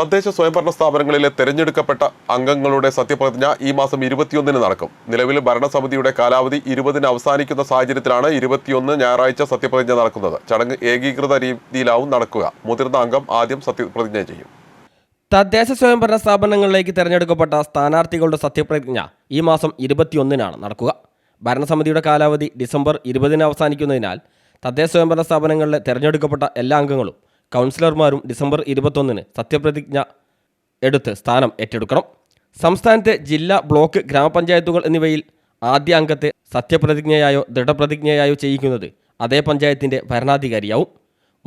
തദ്ദേശ സ്വയംഭരണ സ്ഥാപനങ്ങളിലെ തെരഞ്ഞെടുക്കപ്പെട്ട അംഗങ്ങളുടെ സത്യപ്രതിജ്ഞ ഈ മാസം ഇരുപത്തിയൊന്നിന് നടക്കും. നിലവിൽ ഭരണസമിതിയുടെ കാലാവധി ഇരുപതിന് അവസാനിക്കുന്ന സാഹചര്യത്തിലാണ് ഇരുപത്തിയൊന്ന് ഞായറാഴ്ച സത്യപ്രതിജ്ഞ നടക്കുന്നത്. ചടങ്ങ് ഏകീകൃത രീതിയിലാവും നടക്കുക. മുതിർന്ന അംഗം ആദ്യം സത്യപ്രതിജ്ഞ ചെയ്യും. തദ്ദേശ സ്വയംഭരണ സ്ഥാപനങ്ങളിലേക്ക് തെരഞ്ഞെടുക്കപ്പെട്ട സ്ഥാനാർത്ഥികളുടെ സത്യപ്രതിജ്ഞ ഈ മാസം ഇരുപത്തിയൊന്നിനാണ് നടക്കുക. ഭരണസമിതിയുടെ കാലാവധി ഡിസംബർ ഇരുപതിന് അവസാനിക്കുന്നതിനാൽ തദ്ദേശ സ്വയംഭരണ സ്ഥാപനങ്ങളിലെ തെരഞ്ഞെടുക്കപ്പെട്ട എല്ലാ അംഗങ്ങളും കൗൺസിലർമാരും ഡിസംബർ ഇരുപത്തൊന്നിന് സത്യപ്രതിജ്ഞ എടുത്ത് സ്ഥാനം ഏറ്റെടുക്കണം. സംസ്ഥാനത്തെ ജില്ലാ ബ്ലോക്ക് ഗ്രാമപഞ്ചായത്തുകൾ എന്നിവയിൽ ആദ്യ അംഗത്തെ സത്യപ്രതിജ്ഞയായോ ദൃഢപ്രതിജ്ഞയായോ ചെയ്യിക്കുന്നത് അതേ പഞ്ചായത്തിന്റെ ഭരണാധികാരിയാവും.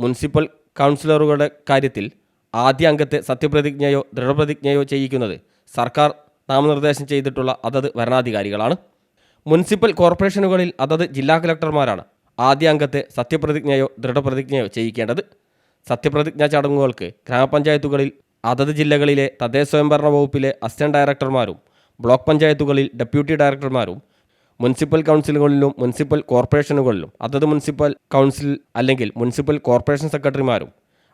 മുനിസിപ്പൽ കൗൺസിലറുകളുടെ കാര്യത്തിൽ ആദ്യ അംഗത്തെ സത്യപ്രതിജ്ഞയോ ദൃഢപ്രതിജ്ഞയോ ചെയ്യിക്കുന്നത് സർക്കാർ നാമനിർദ്ദേശം ചെയ്തിട്ടുള്ള അതത് ഭരണാധികാരികളാണ്. മുനിസിപ്പൽ കോർപ്പറേഷനുകളിൽ അതത് ജില്ലാ കലക്ടർമാരാണ് ആദ്യ അംഗത്തെ സത്യപ്രതിജ്ഞയോ ദൃഢപ്രതിജ്ഞയോ ചെയ്യിക്കേണ്ടത്. സത്യപ്രതിജ്ഞാ ചടങ്ങുകൾക്ക് ഗ്രാമപഞ്ചായത്തുകളിൽ അതത് ജില്ലകളിലെ തദ്ദേശ സ്വയംഭരണ വകുപ്പിലെ അസിസ്റ്റന്റ് ഡയറക്ടർമാരും ബ്ലോക്ക് പഞ്ചായത്തുകളിൽ ഡെപ്യൂട്ടി ഡയറക്ടർമാരും മുനിസിപ്പൽ കൗൺസിലുകളിലും മുനിസിപ്പൽ കോർപ്പറേഷനുകളിലും അതത് മുനിസിപ്പൽ കൗൺസിൽ അല്ലെങ്കിൽ മുനിസിപ്പൽ കോർപ്പറേഷൻ സെക്രട്ടറിമാരും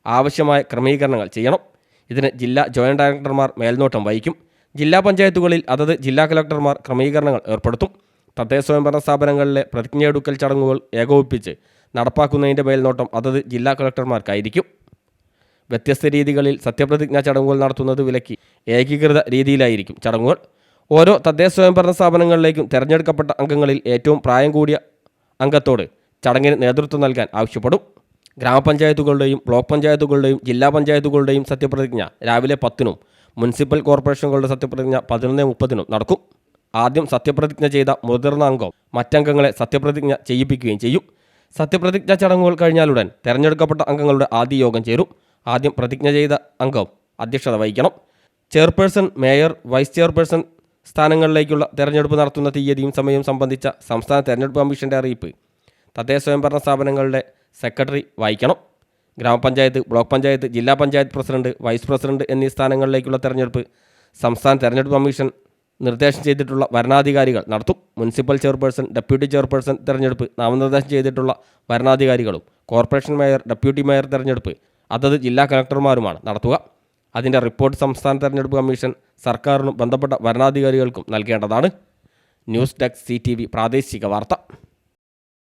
ആവശ്യമായ ക്രമീകരണങ്ങൾ ചെയ്യണം. ഇതിന് ജില്ലാ ജോയിന്റ് ഡയറക്ടർമാർ മേൽനോട്ടം വഹിക്കും. ജില്ലാ പഞ്ചായത്തുകളിൽ അതത് ജില്ലാ കലക്ടർമാർ ക്രമീകരണങ്ങൾ ഏർപ്പെടുത്തും. തദ്ദേശ സ്വയംഭരണ സ്ഥാപനങ്ങളിലെ പ്രതിജ്ഞയെടുക്കൽ ചടങ്ങുകൾ ഏകോപിപ്പിച്ച് നടപ്പാക്കുന്നതിന്റെ മേൽനോട്ടം അതത് ജില്ലാ കളക്ടർമാർക്കായിരിക്കും. വ്യത്യസ്ത രീതികളിൽ സത്യപ്രതിജ്ഞാ ചടങ്ങുകൾ നടത്തുന്നത് വിലക്കി ഏകീകൃത രീതിയിലായിരിക്കും ചടങ്ങുകൾ. ഓരോ തദ്ദേശ സ്വയംഭരണ സ്ഥാപനങ്ങളിലേക്കും തിരഞ്ഞെടുക്കപ്പെട്ട അംഗങ്ങളിൽ ഏറ്റവും പ്രായം കൂടിയ അംഗത്തോട് ചടങ്ങിന് നേതൃത്വം നൽകാൻ ആവശ്യപ്പെടും. ഗ്രാമപഞ്ചായത്തുകളുടെയും ബ്ലോക്ക് പഞ്ചായത്തുകളുടെയും ജില്ലാ പഞ്ചായത്തുകളുടെയും സത്യപ്രതിജ്ഞ രാവിലെ പത്തിനും മുനിസിപ്പൽ കോർപ്പറേഷനുകളുടെ സത്യപ്രതിജ്ഞ പതിനൊന്ന് മുപ്പതിനും നടക്കും. ആദ്യം സത്യപ്രതിജ്ഞ ചെയ്ത മുതിർന്ന അംഗം മറ്റംഗങ്ങളെ സത്യപ്രതിജ്ഞ ചെയ്യിപ്പിക്കുകയും ചെയ്യും. സത്യപ്രതിജ്ഞ ചടങ്ങുകൾ കഴിഞ്ഞാലുടൻ തെരഞ്ഞെടുക്കപ്പെട്ട അംഗങ്ങളുടെ ആദ്യ യോഗം ചേരും. ആദ്യം പ്രതിജ്ഞ ചെയ്ത അംഗം അധ്യക്ഷത വഹിക്കണം. ചെയർപേഴ്സൺ മേയർ വൈസ് ചെയർപേഴ്സൺ സ്ഥാനങ്ങളിലേക്കുള്ള തെരഞ്ഞെടുപ്പ് നടത്തുന്ന തീയതിയും സമയവും സംബന്ധിച്ച സംസ്ഥാന തെരഞ്ഞെടുപ്പ് കമ്മീഷന്റെ അറിയിപ്പ്. തദ്ദേശ സ്വയംഭരണ സ്ഥാപനങ്ങളുടെ സെക്രട്ടറി വായിക്കണം ഗ്രാമപഞ്ചായത്ത് ബ്ലോക്ക് പഞ്ചായത്ത് ജില്ലാ പഞ്ചായത്ത് പ്രസിഡന്റ് വൈസ് പ്രസിഡന്റ് എന്നീ സ്ഥാനങ്ങളിലേക്കുള്ള തെരഞ്ഞെടുപ്പ് സംസ്ഥാന തെരഞ്ഞെടുപ്പ് കമ്മീഷൻ നിർദ്ദേശം ചെയ്തിട്ടുള്ള വരണാധികാരികൾ നടത്തും. മുനിസിപ്പൽ ചെയർപേഴ്സൺ ഡെപ്യൂട്ടി ചെയർപേഴ്സൺ തെരഞ്ഞെടുപ്പ് നാമനിർദ്ദേശം ചെയ്തിട്ടുള്ള വരണാധികാരികളും കോർപ്പറേഷൻ മേയർ ഡെപ്യൂട്ടി മേയർ തെരഞ്ഞെടുപ്പ് അതത് ജില്ലാ കളക്ടർമാരുമാണ് നടത്തുക. അതിന്റെ റിപ്പോർട്ട് സംസ്ഥാന തെരഞ്ഞെടുപ്പ് കമ്മീഷൻ സർക്കാരിനും ബന്ധപ്പെട്ട വരണാധികാരികൾക്കും നൽകേണ്ടതാണ്. ന്യൂസ് ഡെസ്ക് സി പ്രാദേശിക വാർത്ത.